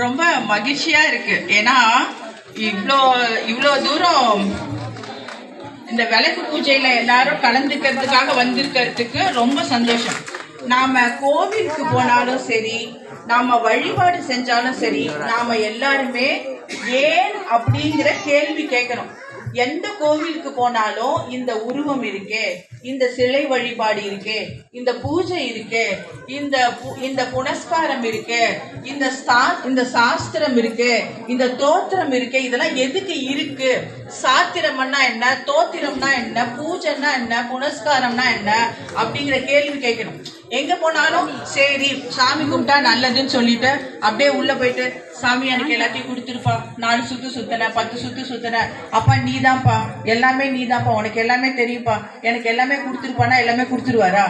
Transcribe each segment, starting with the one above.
ரொம்ப மகிழ்ச்சியா இருக்கு. ஏன்னா இவ்வளோ இவ்வளோ தூரம் இந்த விளக்கு பூஜையில எல்லாரும் கலந்துக்கிறதுக்காக வந்திருக்கிறதுக்கு ரொம்ப சந்தோஷம். நாம கோவிலுக்கு போனாலும் சரி நாம வழிபாடு செஞ்சாலும் சரி நாம எல்லாருமே ஏன் அப்படிங்கிற கேள்வி கேட்கணும். எந்த கோவிலுக்கு போனாலும் இந்த உருவம் இருக்கே இந்த சிலை வழிபாடு இருக்கே இந்த பூஜை இருக்கே இந்த பு- இந்த புனஸ்காரம் இருக்கே இந்த ஸ்தா- இந்த சாஸ்திரம் இருக்கே இந்த தோத்திரம் இருக்கே இதெல்லாம் எதுக்கு இருக்கு? சாத்திரம்னா என்ன? தோத்திரம்னா என்ன? பூஜைன்னா என்ன? புனஸ்காரம்னா என்ன? அப்படிங்கிற கேள்வி கேட்கணும். எங்க போனாலும் சரி சாமி கும்பிட்டா நல்லதுன்னு சொல்லிட்டு அப்படியே உள்ள போயிட்டு சாமி எனக்கு எல்லாத்தையும் கொடுத்துருப்பா. நாலு சுத்து சுத்தன பத்து சுத்து சுத்தன. அப்பா நீதான்ப்பா. எல்லாமே நீதான்ப்பா. உனக்கு எல்லாமே தெரியும்ப்பா. எனக்கு எல்லாமே கொடுத்துருப்பானா? எல்லாமே கொடுத்துருவாரா?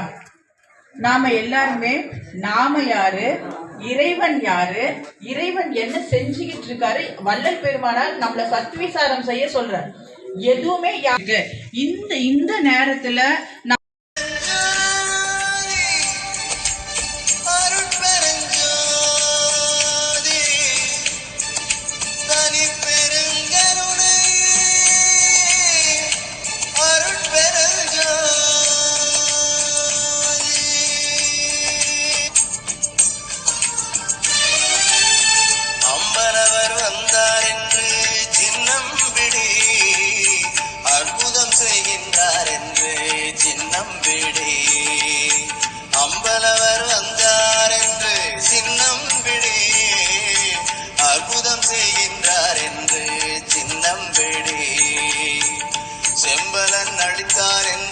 நாம எல்லாருமே நாம யாரு? இறைவன் யாரு? இறைவன் என்ன செஞ்சுக்கிட்டு இருக்காரு? வள்ளல் பெருமானார் நம்மள சத்விசாரம் செய்ய சொல்ற எதுவுமே யாரு இந்த இந்த நேரத்துல அளித்தார் என்று